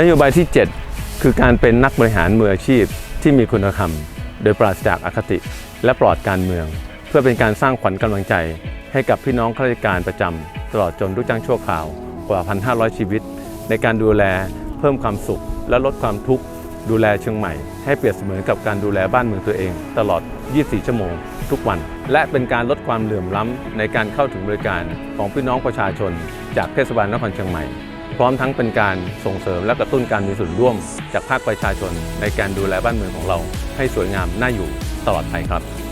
นโยบายที่ 7 คือการเป็นนักบริหารมืออาชีพที่มีคุณธรรม โดยปราศจากอคติ และปลอดการเมือง เพื่อเป็นการสร้างขวัญกำลังใจ ให้กับพี่น้องข้าราชการประจำตลอดจนลูกจ้างชั่วคราวกว่า 1,500 ชีวิต ในการดูแลเพิ่มความสุข และลดความทุกข์ดูแลเชียงใหม่ให้เปรียบเสมือนกับการดูแลบ้านเมืองตัวเอง ตลอด 24 ชั่วโมง ทุกวัน และเป็นการลดความเหลื่อมล้ำในการเข้าถึงบริการของพี่น้องประชาชน จากเทศบาลนครเชียงใหม่ พร้อมทั้งเป็นการส่งเสริมและกระตุ้นการมีส่วนร่วม จากภาคประชาชนในการดูแลบ้านเมืองของเรา ให้สวยงามน่าอยู่ตลอดไปครับ